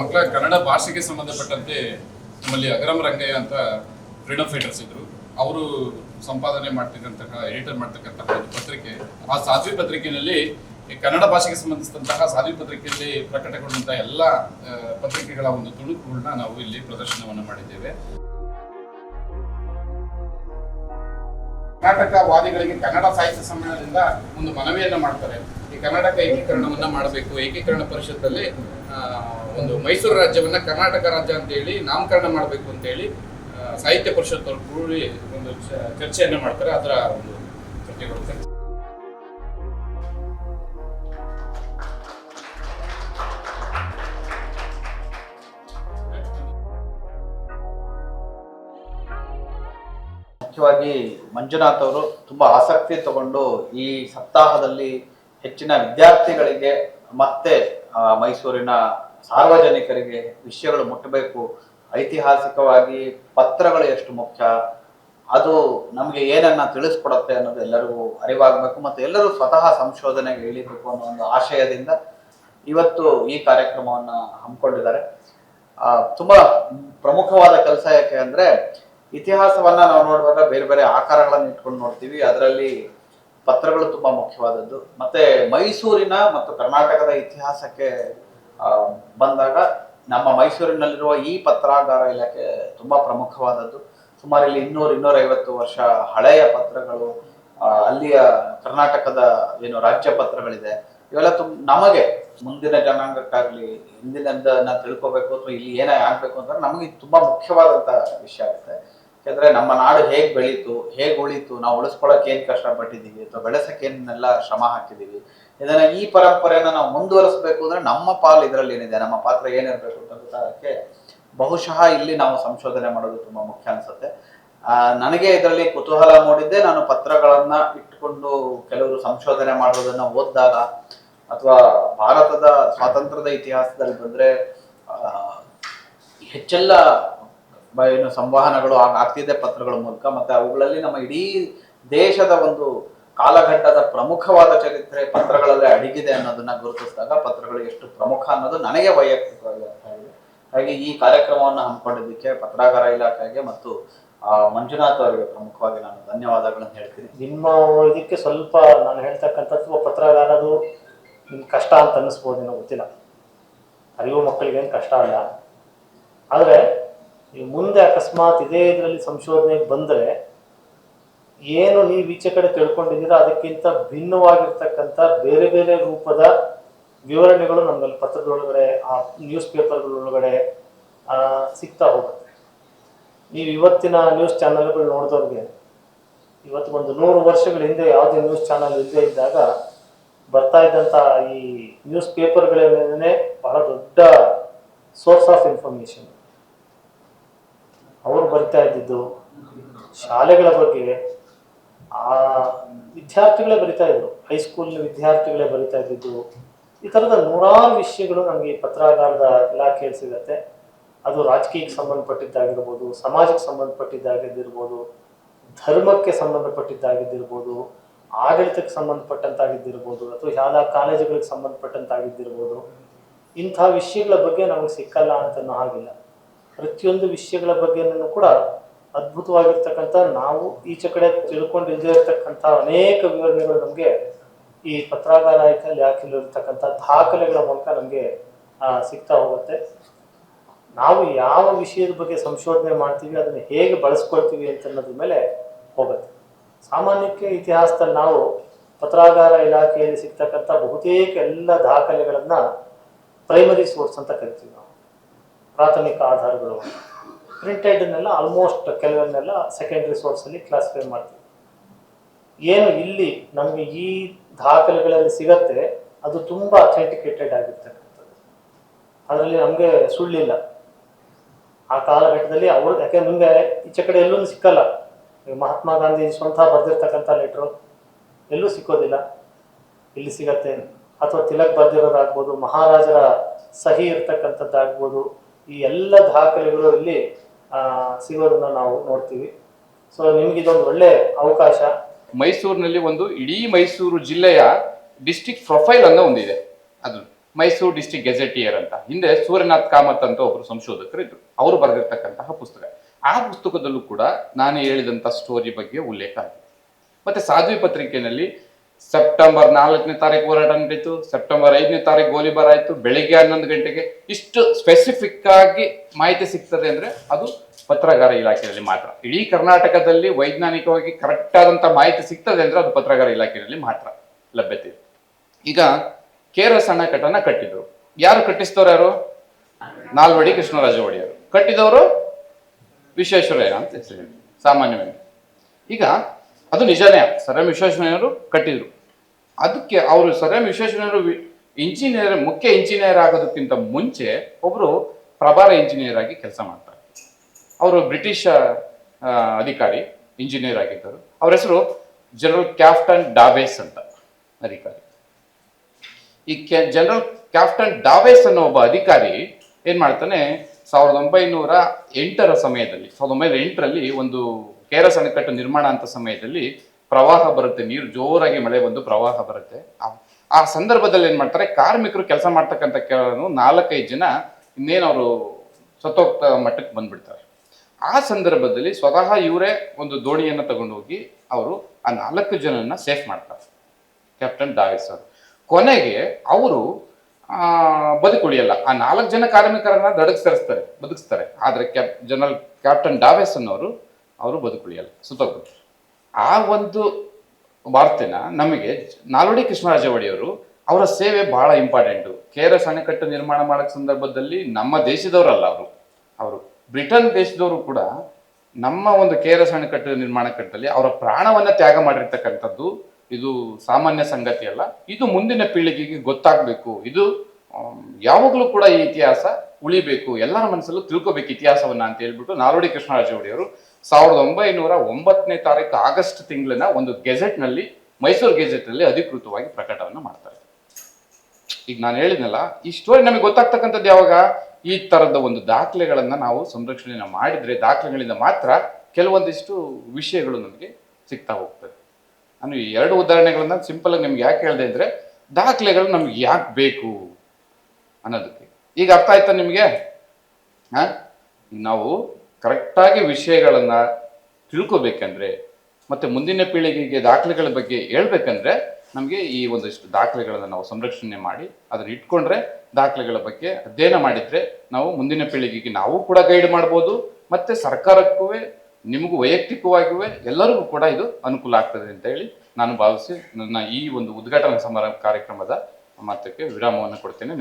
ಮಕ್ಕಳ ಕನ್ನಡ ಭಾಷೆಗೆ ಸಂಬಂಧಪಟ್ಟಂತೆ ನಮ್ಮಲ್ಲಿ ಅಗರಂ ರಂಗಯ್ಯ ಅಂತ ಫ್ರೀಡಮ್ ಫೈಟರ್ಸ್ ಇದ್ರು. ಅವರು ಸಂಪಾದನೆ ಮಾಡ್ತಿದ್ದಂತಹ ಎಡಿಟರ್ ಮಾಡ್ತಕ್ಕಂತಹ ಒಂದು ಪತ್ರಿಕೆ. ಆ ಸಾಧ್ವಿ ಪತ್ರಿಕೆಯಲ್ಲಿ ಕನ್ನಡ ಭಾಷೆಗೆ ಸಂಬಂಧಿಸಿದಂತಹ, ಸಾಧ್ವಿ ಪತ್ರಿಕೆಯಲ್ಲಿ ಪ್ರಕಟಗೊಂಡಂತಹ ಎಲ್ಲ ಪತ್ರಿಕೆಗಳ ಒಂದು ತುಣುಕುಗಳನ್ನ ನಾವು ಇಲ್ಲಿ ಪ್ರದರ್ಶನವನ್ನು ಮಾಡಿದ್ದೇವೆ. ಕರ್ನಾಟಕ ವಾದಿಗಳಿಗೆ ಕನ್ನಡ ಸಾಹಿತ್ಯ ಸಮ್ಮೇಳನದಿಂದ ಒಂದು ಮನವಿಯನ್ನ ಮಾಡ್ತಾರೆ. ಈ ಕರ್ನಾಟಕ ಏಕೀಕರಣವನ್ನ ಮಾಡಬೇಕು. ಏಕೀಕರಣ ಪರಿಷತ್ತಲ್ಲಿ ಒಂದು ಮೈಸೂರು ರಾಜ್ಯವನ್ನ ಕರ್ನಾಟಕ ರಾಜ್ಯ ಅಂತ ಹೇಳಿ ನಾಮಕರಣ ಮಾಡಬೇಕು ಅಂತ ಹೇಳಿ ಸಾಹಿತ್ಯ ಪರಿಷತ್ ಅವರು ಕೂಡಿ ಒಂದು ಚರ್ಚೆಯನ್ನು ಮಾಡ್ತಾರೆ. ಅದರ ಒಂದು ಪ್ರತಿಗಳು ಮುಖ್ಯವಾಗಿ ಮಂಜುನಾಥ್ ಅವರು ತುಂಬಾ ಆಸಕ್ತಿ ತಗೊಂಡು ಈ ಸಪ್ತಾಹದಲ್ಲಿ ಹೆಚ್ಚಿನ ವಿದ್ಯಾರ್ಥಿಗಳಿಗೆ ಮತ್ತೆ ಮೈಸೂರಿನ ಸಾರ್ವಜನಿಕರಿಗೆ ವಿಷಯಗಳು ಮುಟ್ಟಬೇಕು. ಐತಿಹಾಸಿಕವಾಗಿ ಪತ್ರಗಳು ಎಷ್ಟು ಮುಖ್ಯ? ಅದು ನಮಗೆ ಏನನ್ನ ತಿಳಿಸ್ಕೊಡುತ್ತೆ ಅನ್ನೋದು ಎಲ್ಲರಿಗೂ ಅರಿವಾಗಬೇಕು ಮತ್ತು ಎಲ್ಲರೂ ಸ್ವತಃ ಸಂಶೋಧನೆಗೆ ಇಳಿಬೇಕು ಅನ್ನೋ ಒಂದು ಆಶಯದಿಂದ ಇವತ್ತು ಈ ಕಾರ್ಯಕ್ರಮವನ್ನು ಹಮ್ಮಿಕೊಂಡಿದ್ದಾರೆ. ತುಂಬ ಪ್ರಮುಖವಾದ ಕೆಲಸ ಯಾಕೆ ಅಂದ್ರೆ ಇತಿಹಾಸವನ್ನ ನಾವು ನೋಡುವಾಗ ಬೇರೆ ಬೇರೆ ಆಕಾರಗಳನ್ನು ಇಟ್ಕೊಂಡು ನೋಡ್ತೀವಿ. ಅದರಲ್ಲಿ ಪತ್ರಗಳು ತುಂಬಾ ಮುಖ್ಯವಾದದ್ದು. ಮತ್ತೆ ಮೈಸೂರಿನ ಮತ್ತು ಕರ್ನಾಟಕದ ಇತಿಹಾಸಕ್ಕೆ ಬಂದಾಗ ನಮ್ಮ ಮೈಸೂರಿನಲ್ಲಿರುವ ಈ ಪತ್ರಾಗಾರ ಇಲಾಖೆ ತುಂಬಾ ಪ್ರಮುಖವಾದದ್ದು. ಸುಮಾರು ಇಲ್ಲಿ ಇನ್ನೂರು, ಇನ್ನೂರೈವತ್ತು ವರ್ಷ ಹಳೆಯ ಪತ್ರಗಳು ಅಲ್ಲಿಯ ಕರ್ನಾಟಕದ ಏನು ರಾಜ್ಯ ಪತ್ರಗಳಿದೆ. ಇವೆಲ್ಲ ತುಂಬ ನಮಗೆ ಮುಂದಿನ ಜನಾಂಗಕ್ಕಾಗ್ಲಿ ಹಿಂದಿನದನ್ನ ತಿಳ್ಕೊಬೇಕು ಅಥವಾ ಇಲ್ಲಿ ಏನೇ ಆಗ್ಬೇಕು ಅಂತ ನಮಗೆ ತುಂಬಾ ಮುಖ್ಯವಾದಂತ ವಿಷಯ ಆಗುತ್ತೆ. ಯಾಕಂದ್ರೆ ನಮ್ಮ ನಾಡು ಹೇಗ್ ಬೆಳೀತು, ಹೇಗ್ ಉಳಿತು, ನಾವು ಉಳಿಸ್ಕೊಳಕ್ ಏನ್ ಕಷ್ಟಪಟ್ಟಿದೀವಿ ಅಥವಾ ಬೆಳೆಸಕ್ ಏನೆಲ್ಲ ಶ್ರಮ ಹಾಕಿದೀವಿ ಇದನ್ನ ಈ ಪರಂಪರೆಯನ್ನ ನಾವು ಮುಂದುವರಿಸಬೇಕು ಅಂದ್ರೆ ನಮ್ಮ ಪಾಲು ಇದರಲ್ಲಿ ಏನಿದೆ, ನಮ್ಮ ಪಾತ್ರ ಏನಿರ್ಬೇಕು ಅಂತ ಗೊತ್ತಾಗಕ್ಕೆ ಬಹುಶಃ ಇಲ್ಲಿ ನಾವು ಸಂಶೋಧನೆ ಮಾಡೋದು ತುಂಬಾ ಮುಖ್ಯ ಅನ್ಸುತ್ತೆ. ನನಗೆ ಇದರಲ್ಲಿ ಕುತೂಹಲ ಮೂಡಿದ್ದೆ ನಾನು ಪತ್ರಗಳನ್ನ ಇಟ್ಕೊಂಡು ಕೆಲವರು ಸಂಶೋಧನೆ ಮಾಡೋದನ್ನ ಓದಿದಾಗ ಅಥವಾ ಭಾರತದ ಸ್ವಾತಂತ್ರ್ಯದ ಇತಿಹಾಸದಲ್ಲಿ ಬಂದ್ರೆ ಹೆಚ್ಚೆಲ್ಲ ಏನು ಸಂವಹನಗಳು ಆಗ್- ಆಗ್ತಿದೆ ಪತ್ರಗಳ ಮೂಲಕ ಮತ್ತೆ ಅವುಗಳಲ್ಲಿ ನಮ್ಮ ಇಡೀ ದೇಶದ ಒಂದು ಕಾಲಘಟ್ಟದ ಪ್ರಮುಖವಾದ ಚರಿತ್ರೆ ಪತ್ರಗಳಲ್ಲಿ ಅಡಗಿದೆ ಅನ್ನೋದನ್ನ ಗುರುತಿಸಿದಾಗ ಪತ್ರಗಳು ಎಷ್ಟು ಪ್ರಮುಖ ಅನ್ನೋದು ನನಗೆ ವೈಯಕ್ತಿಕವಾಗಿ ಅರ್ಥ ಆಗಿದೆ. ಹಾಗೆ ಈ ಕಾರ್ಯಕ್ರಮವನ್ನು ಹಮ್ಮಿಕೊಂಡಿದ್ದಕ್ಕೆ ಪತ್ರಾಗಾರ ಇಲಾಖೆಗೆ ಮತ್ತು ಆ, ಮಂಜುನಾಥ್ ಅವರಿಗೆ ಪ್ರಮುಖವಾಗಿ ನಾನು ಧನ್ಯವಾದಗಳನ್ನು ಹೇಳ್ತೀನಿ. ನಿಮ್ಮ ಇದಕ್ಕೆ ಸ್ವಲ್ಪ ನಾನು ಹೇಳ್ತಕ್ಕಂಥದ್ದು ಪತ್ರಗಾರದು ನಿಮ್ಗೆ ಕಷ್ಟ ಅಂತ ಅನ್ನಿಸ್ಬೋದೇನೋ ಗೊತ್ತಿಲ್ಲ. ಅರಿವು ಮಕ್ಕಳಿಗೇನು ಕಷ್ಟ ಅಲ್ಲ. ಆದರೆ ಮುಂದೆ ಅಕಸ್ಮಾತ್ ಇದೇ ಇದರಲ್ಲಿ ಸಂಶೋಧನೆ ಬಂದರೆ ಏನು ನೀವು ಈಚೆ ಕಡೆ ತಿಳ್ಕೊಂಡಿದ್ದೀರಾ, ಅದಕ್ಕಿಂತ ಭಿನ್ನವಾಗಿರ್ತಕ್ಕಂಥ ಬೇರೆ ಬೇರೆ ರೂಪದ ವಿವರಣೆಗಳು ನಮ್ಮಲ್ಲಿ ಪತ್ರದೊಳಗಡೆ ಆ ನ್ಯೂಸ್ ಪೇಪರ್ಗಳೊಳಗಡೆ ಸಿಗ್ತಾ ಹೋಗುತ್ತೆ. ನೀವು ಇವತ್ತಿನ ನ್ಯೂಸ್ ಚಾನಲ್ಗಳು ನೋಡಿದವ್ರಿಗೆ, ಇವತ್ತು ಒಂದು ನೂರು ವರ್ಷಗಳ ಹಿಂದೆ ಯಾವುದೇ ನ್ಯೂಸ್ ಚಾನಲ್ ಇಲ್ಲದೆ ಇದ್ದಾಗ ಬರ್ತಾ ಇದ್ದಂಥ ಈ ನ್ಯೂಸ್ ಪೇಪರ್ಗಳೇ ಬಹಳ ದೊಡ್ಡ ಸೋರ್ಸ್ ಆಫ್ ಇನ್ಫಾರ್ಮೇಶನ್ ಅವರು ಬರ್ತಾ ಇದ್ದಿದ್ದು, ಶಾಲೆಗಳ ಬಗ್ಗೆ ಆ ವಿದ್ಯಾರ್ಥಿಗಳೇ ಬರಿತಾ ಇದ್ರು. ಹೈಸ್ಕೂಲ್ನ ವಿದ್ಯಾರ್ಥಿಗಳೇ ಬರಿತಾ ಇದ್ದಿದ್ದು. ಈ ಥರದ ನೂರಾರು ವಿಷಯಗಳು ನಮಗೆ ಈ ಪತ್ರಾಗಾರದ ಇಲಾಖೆಯಲ್ಲಿ ಸಿಗತ್ತೆ. ಅದು ರಾಜಕೀಯಕ್ಕೆ ಸಂಬಂಧಪಟ್ಟಿದ್ದಾಗಿರ್ಬೋದು, ಸಮಾಜಕ್ಕೆ ಸಂಬಂಧಪಟ್ಟಿದ್ದಾಗಿದ್ದಿರ್ಬೋದು, ಧರ್ಮಕ್ಕೆ ಸಂಬಂಧಪಟ್ಟಿದ್ದಾಗಿದ್ದಿರ್ಬೋದು, ಆಡಳಿತಕ್ಕೆ ಸಂಬಂಧಪಟ್ಟಂತಾಗಿದ್ದಿರ್ಬೋದು, ಅಥವಾ ಶಾಲಾ ಕಾಲೇಜುಗಳಿಗೆ ಸಂಬಂಧಪಟ್ಟಂತಾಗಿದ್ದಿರ್ಬೋದು, ಇಂಥ ವಿಷಯಗಳ ಬಗ್ಗೆ ನಮಗೆ ಸಿಕ್ಕಲ್ಲ ಅಂತ ಹಾಗಿಲ್ಲ. ಪ್ರತಿಯೊಂದು ವಿಷಯಗಳ ಬಗ್ಗೆನೂ ಕೂಡ ಅದ್ಭುತವಾಗಿರ್ತಕ್ಕಂಥ, ನಾವು ಈಚೆ ಕಡೆ ತಿಳ್ಕೊಂಡಿಲ್ಲದೆ ಇರತಕ್ಕಂಥ ಅನೇಕ ವಿವರಣೆಗಳು ನಮಗೆ ಈ ಪತ್ರಾಗಾರ ಹಾಕಿಲ್ಲಿರ್ತಕ್ಕಂಥ ದಾಖಲೆಗಳ ಮೂಲಕ ನಮಗೆ ಸಿಗ್ತಾ ಹೋಗುತ್ತೆ. ನಾವು ಯಾವ ವಿಷಯದ ಬಗ್ಗೆ ಸಂಶೋಧನೆ ಮಾಡ್ತೀವಿ, ಅದನ್ನು ಹೇಗೆ ಬಳಸ್ಕೊಳ್ತೀವಿ ಅಂತ ಅನ್ನೋದ್ರ ಮೇಲೆ ಹೋಗುತ್ತೆ. ಸಾಮಾನ್ಯಕ್ಕೆ ಇತಿಹಾಸದಲ್ಲಿ ನಾವು ಪತ್ರಾಗಾರ ಇಲಾಖೆಯಲ್ಲಿ ಸಿಗ್ತಕ್ಕಂಥ ಬಹುತೇಕ ಎಲ್ಲ ದಾಖಲೆಗಳನ್ನು ಪ್ರೈಮರಿ ಸೋರ್ಸ್ ಅಂತ ಕರಿತೀವಿ ನಾವು. ಪ್ರಾಥಮಿಕ ಆಧಾರಗಳು. ಪ್ರಿಂಟೆಡ್ನೆಲ್ಲ ಆಲ್ಮೋಸ್ಟ್ ಕೆಲವನ್ನೆಲ್ಲ ಸೆಕೆಂಡ್ರಿ ಸೋರ್ಸಲ್ಲಿ ಕ್ಲಾಸಿಫೈ ಮಾಡ್ತೀವಿ. ಏನು ಇಲ್ಲಿ ನಮಗೆ ಈ ದಾಖಲೆಗಳಲ್ಲಿ ಸಿಗತ್ತೆ, ಅದು ತುಂಬ ಅಥೆಂಟಿಕೇಟೆಡ್ ಆಗಿರ್ತಕ್ಕಂಥದ್ದು. ಅದರಲ್ಲಿ ನಮಗೆ ಸುಳ್ಳಿಲ್ಲ. ಆ ಕಾಲಘಟ್ಟದಲ್ಲಿ ಅವರು, ಯಾಕೆ ನಿಮಗೆ ಈಚೆ ಕಡೆ ಎಲ್ಲೂ ಸಿಕ್ಕಲ್ಲ. ಮಹಾತ್ಮ ಗಾಂಧಿ ಸ್ವಂತ ಬರೆದಿರ್ತಕ್ಕಂಥ ಲೆಟ್ರು ಎಲ್ಲೂ ಸಿಕ್ಕೋದಿಲ್ಲ. ಇಲ್ಲಿ ಸಿಗತ್ತೆ. ಅಥವಾ ತಿಲಕ್ ಬರೆದಿರೋದಾಗ್ಬೋದು, ಮಹಾರಾಜರ ಸಹಿ ಇರ್ತಕ್ಕಂಥದ್ದಾಗ್ಬೋದು ಈ ಎಲ್ಲ ದಾಖಲೆಗಳು ಇಲ್ಲಿ ಸಿಗೋದನ್ನ ನಾವು ನೋಡ್ತೀವಿ. ಸೊ ನಿಮ್ಗೆ ಇದೊಂದು ಒಳ್ಳೆ ಅವಕಾಶ. ಮೈಸೂರಿನಲ್ಲಿ ಒಂದು ಇಡೀ ಮೈಸೂರು ಜಿಲ್ಲೆಯ ಡಿಸ್ಟ್ರಿಕ್ಟ್ ಪ್ರೊಫೈಲ್ ಅನ್ನೋ ಒಂದಿದೆ ಅದು ಮೈಸೂರು ಡಿಸ್ಟಿಕ್ ಗೆಜೆಟಿಯರ್ ಅಂತ. ಹಿಂದೆ ಸೂರ್ಯನಾಥ್ ಕಾಮತ್ ಅಂತ ಒಬ್ಬರು ಸಂಶೋಧಕರು ಇದ್ರು. ಅವರು ಬರೆದಿರ್ತಕ್ಕಂತಹ ಪುಸ್ತಕ. ಆ ಪುಸ್ತಕದಲ್ಲೂ ಕೂಡ ನಾನು ಹೇಳಿದಂಥ ಸ್ಟೋರಿ ಬಗ್ಗೆ ಉಲ್ಲೇಖ ಆಗಿದೆ. ಮತ್ತೆ ಸಾಧ್ವಿ ಪತ್ರಿಕೆಯಲ್ಲಿ ಸೆಪ್ಟೆಂಬರ್ ನಾಲ್ಕನೇ ತಾರೀಕು ಹೋರಾಟ ನಡೀತು. ಸೆಪ್ಟೆಂಬರ್ ಐದನೇ ತಾರೀಕು ಗೋಲಿಬಾರ್ ಆಯಿತು ಬೆಳಿಗ್ಗೆ ಹನ್ನೊಂದು ಗಂಟೆಗೆ ಇಷ್ಟು ಸ್ಪೆಸಿಫಿಕ್ ಆಗಿ ಮಾಹಿತಿ ಸಿಗ್ತದೆ ಅಂದರೆ ಅದು ಪತ್ರಗಾರ ಇಲಾಖೆಯಲ್ಲಿ ಮಾತ್ರ. ಇಡೀ ಕರ್ನಾಟಕದಲ್ಲಿ ವೈಜ್ಞಾನಿಕವಾಗಿ ಕರೆಕ್ಟ್ ಆದಂತ ಮಾಹಿತಿ ಸಿಗ್ತದೆ ಅಂದರೆ ಅದು ಪತ್ರಗಾರ ಇಲಾಖೆಯಲ್ಲಿ ಮಾತ್ರ ಲಭ್ಯತೆ ಈಗ ಕೆ ಆರ್ ಎಸ್ ಕಟ್ಟಿದ್ರು. ಯಾರು ಕಟ್ಟಿಸಿದವರು ಯಾರು? ನಾಲ್ವಡಿ ಕೃಷ್ಣರಾಜ ಒಡೆಯರು ಕಟ್ಟಿದವರು ವಿಶ್ವೇಶ್ವರಯ್ಯ ಅಂತ ಹೆಸರು ಸಾಮಾನ್ಯವಾಗಿ. ಈಗ ಅದು ನಿಜನೇ, ಸರ್ ಎಂ ವಿಶ್ವೇಶ್ವರಯ್ಯವರು ಕಟ್ಟಿದ್ರು. ಅದಕ್ಕೆ ಅವರು ಸರ್ ಎಂ ಇಂಜಿನಿಯರ್ ಮುಖ್ಯ ಇಂಜಿನಿಯರ್ ಆಗೋದಕ್ಕಿಂತ ಮುಂಚೆ ಒಬ್ಬರು ಪ್ರಭಾರ ಇಂಜಿನಿಯರ್ ಆಗಿ ಕೆಲಸ ಮಾಡ್ತಾರೆ. ಅವರು ಬ್ರಿಟಿಷ್ ಅಧಿಕಾರಿ ಇಂಜಿನಿಯರ್ ಆಗಿದ್ದರು. ಅವ್ರ ಹೆಸರು ಜನರಲ್ ಕ್ಯಾಪ್ಟನ್ ಡಾಬೇಸ್ ಅಂತ ಅಧಿಕಾರಿ. ಈ ಜನರಲ್ ಕ್ಯಾಪ್ಟನ್ ಡಾವೇಸ್ ಅನ್ನೋ ಒಬ್ಬ ಅಧಿಕಾರಿ ಏನ್ ಮಾಡ್ತಾನೆ, ಸಾವಿರದ ಒಂಬೈನೂರ ಎಂಟರ ಸಮಯದಲ್ಲಿ, ಸಾವಿರದ ಒಂಬೈನೂರ ಎಂಟರಲ್ಲಿ ಒಂದು ಕೇರಸ್ ಅಣೆಕಟ್ಟು ನಿರ್ಮಾಣ ಅಂತ ಸಮಯದಲ್ಲಿ ಪ್ರವಾಹ ಬರುತ್ತೆ, ನೀರು ಜೋರಾಗಿ ಮಳೆ ಬಂದು ಪ್ರವಾಹ ಬರುತ್ತೆ. ಆ- ಸಂದರ್ಭದಲ್ಲಿ ಏನ್ ಮಾಡ್ತಾರೆ, ಕಾರ್ಮಿಕರು ಕೆಲಸ ಮಾಡ್ತಕ್ಕಂಥ ಕೆಲವರು ನಾಲ್ಕೈದು ಜನ ಇನ್ನೇನು ಅವರು ಸತ್ತೋಗ್ತ ಮಟ್ಟಕ್ಕೆ ಬಂದ್ಬಿಡ್ತಾರೆ. ಆ ಸಂದರ್ಭದಲ್ಲಿ ಸ್ವತಃ ಇವರೇ ಒಂದು ದೋಣಿಯನ್ನು ತಗೊಂಡು ಹೋಗಿ ಅವರು ಆ ನಾಲ್ಕು ಜನನ್ನ ಸೇಫ್ ಮಾಡ್ತಾರೆ. ಕ್ಯಾಪ್ಟನ್ ಡಾವಿಸ್ ಅವರು. ಕೊನೆಗೆ ಅವರು ಬದುಕುಳಿಯಲ್ಲ. ಆ ನಾಲ್ಕು ಜನ ಕಾರ್ಮಿಕರನ್ನ ದಡಗಿಸ್ತಾರೆ ಬದುಕಿಸ್ತಾರೆ. ಆದರೆ ಕ್ಯಾಪ್ ಜನರಲ್ ಕ್ಯಾಪ್ಟನ್ ಡಾವೆಸ್ ಅನ್ನೋರು ಅವರು ಬದುಕುಳಿಯಲ್ಲ, ಸುತ್ತೋಗ್ಬಿಟ್ರು. ಆ ಒಂದು ವಾರ್ತೆನ ನಮಗೆ ನಾಲ್ವಡಿ ಕೃಷ್ಣರಾಜ ಒಡೆಯವರು ಅವರ ಸೇವೆ ಬಹಳ ಇಂಪಾರ್ಟೆಂಟು. ಕೆ ಆರ್ ಎಸ್ ಅಣೆಕಟ್ಟು ನಿರ್ಮಾಣ ಮಾಡಕ್ ಸಂದರ್ಭದಲ್ಲಿ ನಮ್ಮ ದೇಶದವರಲ್ಲ ಅವರು. ಅವರು ಬ್ರಿಟನ್ ದೇಶದವರು ಕೂಡ ನಮ್ಮ ಒಂದು ಕೆ ಆರ್ ಎಸ್ ಅಣೆಕಟ್ಟು ನಿರ್ಮಾಣ ಕಟ್ಟದಲ್ಲಿ ಅವರ ಪ್ರಾಣವನ್ನ ತ್ಯಾಗ ಮಾಡಿರ್ತಕ್ಕಂಥದ್ದು ಇದು ಸಾಮಾನ್ಯ ಸಂಗತಿ ಅಲ್ಲ. ಇದು ಮುಂದಿನ ಪೀಳಿಗೆಗೆ ಗೊತ್ತಾಗಬೇಕು. ಇದು ಯಾವಾಗಲೂ ಕೂಡ ಈ ಇತಿಹಾಸ ಉಳಿಬೇಕು, ಎಲ್ಲರ ಮನಸ್ಸಲ್ಲೂ ತಿಳ್ಕೊಬೇಕು ಇತಿಹಾಸವನ್ನ ಅಂತ ಹೇಳ್ಬಿಟ್ಟು ನಾಲ್ವಡಿ ಕೃಷ್ಣರಾಜ ಒಡೆಯವರು ಸಾವಿರದ ಒಂಬೈನೂರ ಒಂಬತ್ತನೇ ತಾರೀಕು ಆಗಸ್ಟ್ ತಿಂಗಳಿನ ಒಂದು ಗೆಜೆಟ್ನಲ್ಲಿ ಮೈಸೂರು ಗೆಜೆಟ್ನಲ್ಲಿ ಅಧಿಕೃತವಾಗಿ ಪ್ರಕಟವನ್ನು ಮಾಡ್ತಾರೆ. ಈಗ ನಾನು ಹೇಳಿದ್ನಲ್ಲ, ಈ ಸ್ಟೋರಿ ನಮಗೆ ಗೊತ್ತಾಗ್ತಕ್ಕಂಥದ್ದು ಯಾವಾಗ? ಈ ತರದ ಒಂದು ದಾಖಲೆಗಳನ್ನ ನಾವು ಸಂರಕ್ಷಣೆಯನ್ನು ಮಾಡಿದ್ರೆ, ದಾಖಲೆಗಳಿಂದ ಮಾತ್ರ ಕೆಲವೊಂದಿಷ್ಟು ವಿಷಯಗಳು ನಮಗೆ ಸಿಗ್ತಾ ಹೋಗ್ತದೆ. ನಾನು ಈ ಎರಡು ಉದಾಹರಣೆಗಳನ್ನ ಸಿಂಪಲ್ ಆಗಿ ನಿಮ್ಗೆ ಯಾಕೆ ಹೇಳಿದೆ ಅಂದ್ರೆ, ದಾಖಲೆಗಳು ನಮ್ಗೆ ಯಾಕೆ ಬೇಕು? ಅನ್ನೋದಕ್ಕೆ. ಈಗ ಅರ್ಥ ಆಯ್ತಾ ನಿಮಗೆ? ಹಾಂ? ನಾವು ಕರೆಕ್ಟಾಗಿ ವಿಷಯಗಳನ್ನು ತಿಳ್ಕೊಬೇಕಂದ್ರೆ ಮತ್ತೆ ಮುಂದಿನ ಪೀಳಿಗೆಗೆ ದಾಖಲೆಗಳ ಬಗ್ಗೆ ಹೇಳ್ಬೇಕಂದ್ರೆ ನಮಗೆ ಈ ಒಂದಿಷ್ಟು ದಾಖಲೆಗಳನ್ನು ನಾವು ಸಂರಕ್ಷಣೆ ಮಾಡಿ ಅದನ್ನು ಇಟ್ಕೊಂಡ್ರೆ ದಾಖಲೆಗಳ ಬಗ್ಗೆ ಅಧ್ಯಯನ ಮಾಡಿದ್ರೆ ನಾವು ಮುಂದಿನ ಪೀಳಿಗೆಗೆ ನಾವು ಕೂಡ ಗೈಡ್ ಮಾಡ್ಬೋದು, ಮತ್ತೆ ಸರ್ಕಾರಕ್ಕೂ ನಿಮಗೂ ವೈಯಕ್ತಿಕವಾಗಿಯೂ ಎಲ್ಲರಿಗೂ ಕೂಡ ಇದು ಅನುಕೂಲ ಆಗ್ತದೆ ಅಂತ ಹೇಳಿ ನಾನು ಭಾವಿಸಿ ನನ್ನ ಈ ಒಂದು ಉದ್ಘಾಟನಾ ಸಮಾರಂಭ ಕಾರ್ಯಕ್ರಮದ ಮಾತಕ್ಕೆ ವಿರಾಮವನ್ನು ಕೊಡ್ತೇನೆ.